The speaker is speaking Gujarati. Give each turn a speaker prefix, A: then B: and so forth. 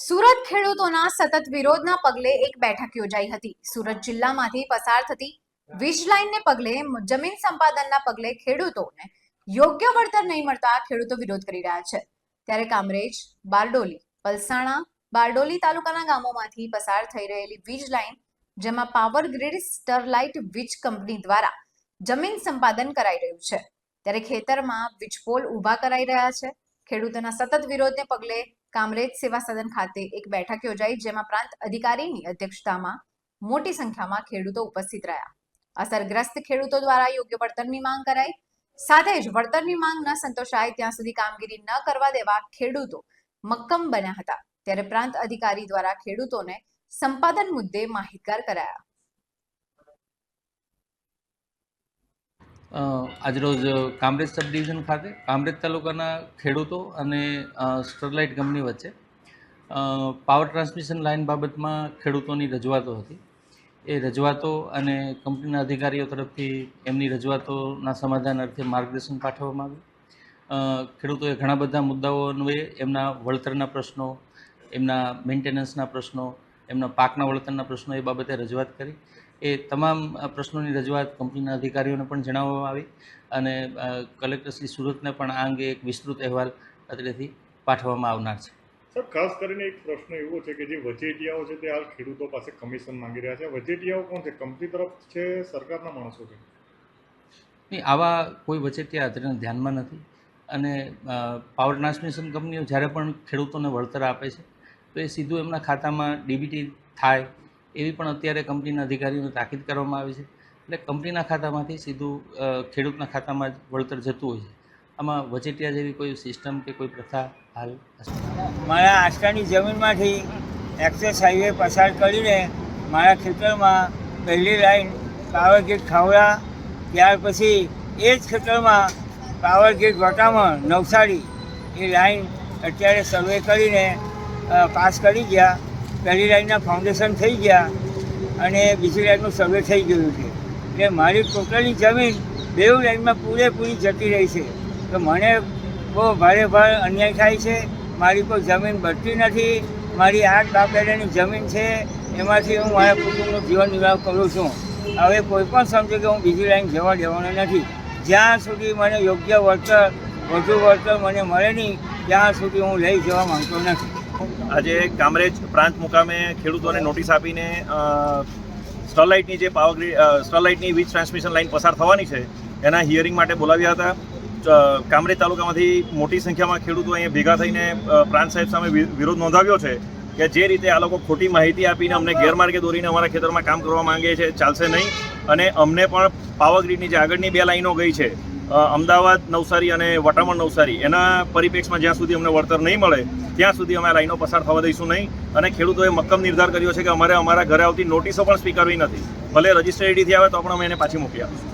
A: સુરત ખેડૂતોના સતત વિરોધના પગલે એક બેઠક યોજાઈ હતી. સુરત જિલ્લામાંથી પસાર થતી વીજ લાઇનને પગલે જમીન સંપાદનના પગલે ખેડૂતોને યોગ્ય વળતર નહીં મળતા ખેડૂતો વિરોધ કરી રહ્યા છે. ત્યારે કામરેજ, બારડોલી, પલસાણા, બારડોલી તાલુકાના ગામોમાંથી પસાર થઈ રહેલી વીજ લાઇન, જેમાં પાવર ગ્રીડ સ્ટરલાઇટ વીજ કંપની દ્વારા જમીન સંપાદન કરાઈ રહ્યું છે. ત્યારે ખેતરમાં વીજપોલ ઊભા કરાઈ રહ્યા છે. ખેડૂતોના સતત વિરોધને પગલે કામરેજ સેવા સદન ખાતે એક બેઠક યોજાઈ, જેમાં પ્રાંત અધિકારીની અધ્યક્ષતામાં મોટી સંખ્યામાં ખેડૂતો ઉપસ્થિત રહ્યા. અસરગ્રસ્ત ખેડૂતો દ્વારા યોગ્ય વળતરની માંગ કરાઈ. સાથે જ વળતરની માંગ ન સંતોષાય, ત્યાં સુધી કામગીરી ન કરવા દેવા ખેડૂતો મક્કમ બન્યા હતા. ત્યારે પ્રાંત અધિકારી દ્વારા ખેડૂતોને સંપાદન મુદ્દે માહિતગાર કરાયા.
B: આજરોજ કામરેજ સબ ડિવિઝન ખાતે, કામરેજ તાલુકાના ખેડૂતો અને સ્ટરલાઇટ કંપની વચ્ચે પાવર ટ્રાન્સમિશન લાઇન બાબતમાં ખેડૂતોની રજૂઆતો હતી. એ રજૂઆતો અને કંપનીના અધિકારીઓ તરફથી એમની રજૂઆતોના સમાધાન અર્થે માર્ગદર્શન પાઠવવામાં આવ્યું. ખેડૂતોએ ઘણા બધા મુદ્દાઓ અન્વયે એમના વળતરના પ્રશ્નો, એમના મેન્ટેનન્સના પ્રશ્નો એમના પાકના વળતરના પ્રશ્નો એ બાબતે રજૂઆત કરી. એ તમામ પ્રશ્નોની રજૂઆત કંપનીના અધિકારીઓને પણ જણાવવામાં આવી અને કલેક્ટર શ્રી સુરતને પણ આ અંગે એક વિસ્તૃત અહેવાલ અત્રેથી પાઠવવામાં આવનાર છે.
C: સર ખાસ કરીને એક પ્રશ્ન એવો છે કે જે વચેટિયાઓ છે તે હાલ ખેડૂતો પાસે કમિશન માંગી રહ્યા છે. વચેટિયાઓ કોણ છે? કંપની તરફ છે સરકારના માણસો છે?
B: નહીં આવા કોઈ વચેટિયા અત્યારે ધ્યાનમાં નથી. અને પાવર ટ્રાન્સમિશન કંપનીઓ જ્યારે પણ ખેડૂતોને વળતર આપે છે તો એ સીધું એમના ખાતામાં ડીબીટી થાય એવી પણ અત્યારે કંપનીના અધિકારીઓને તાકીદ કરવામાં આવી છે. એટલે કંપનીના ખાતામાંથી સીધું ખેડૂતના ખાતામાં જ વળતર જતું હોય છે. આમાં વચેટિયા જેવી કોઈ સિસ્ટમ કે કોઈ પ્રથા હાલ
D: મારા આસ્થાની જમીનમાંથી એક્સેસ હાઈવે પસાર કરીને મારા ખેતરમાં પહેલી લાઈન પાવર ગેટ ખાવડા, ત્યાર પછી એ જ ખેતરમાં પાવર ગેટ વટામણ નવસારી એ લાઈન અત્યારે સર્વે કરીને પાસ કરી ગયા. પહેલી લાઈનના ફાઉન્ડેશન થઈ ગયા અને બીજી લાઈનનું સર્વે થઈ ગયું છે. એટલે મારી ટોટલી જમીન બેઉ લાઈનમાં પૂરેપૂરી જતી રહી છે. તો મને બહુ ભારે ભારે અન્યાય થાય છે. મારી કોઈ જમીન બચતી નથી. મારી આઠ બાપેડાની જમીન છે. એમાંથી હું મારા કુટુંબનું જીવન નિર્વાહ કરું છું. હવે કોઈ પણ સમજે કે હું બીજી લાઈન જવા દેવાનો નથી. જ્યાં સુધી મને યોગ્ય વળતર, વધુ વળતર મને મળે નહીં, ત્યાં સુધી હું લઈ જવા માંગતો નથી.
E: આજે કામરેજ પ્રાંત મુકામે ખેડૂતોને નોટિસ આપીને સ્ટરલાઇટની જે પાવર સ્ટરલાઇટની વીજ ટ્રાન્સમિશન લાઇન પસાર થવાની છે, એના હિયરિંગ માટે બોલાવ્યા હતા. કામરેજ તાલુકામાંથી મોટી સંખ્યામાં ખેડૂતો અહીંયા ભેગા થઈને પ્રાંત સાહેબ સામે વિરોધ નોંધાવ્યો છે કે જે રીતે આ લોકો ખોટી માહિતી આપીને અમને ગેરમાર્ગે દોરીને અમારા ખેતરમાં કામ કરવા માંગે છે, ચાલશે નહીં. અને અમને પણ પાવર ગ્રીડની જે આગળની બે લાઈનો ગઈ છે અમદાવાદ નવસારી અને વટામણ નવસારી, એના પરિપ્રેક્ષમાં જ્યાં સુધી અમને વળતર નહીં મળે, ત્યાં સુધી અમે લાઈનો પસાર થવા દઈશું નહીં. અને ખેડૂતોએ મક્કમ નિર્ધાર કર્યો છે કે અમારે અમારા ઘરે આવતી નોટિસો પણ સ્વીકારવી નથી. ભલે રજિસ્ટર એડીથી આવે તો પણ અમે એને પાછી મોકલી આપીશું.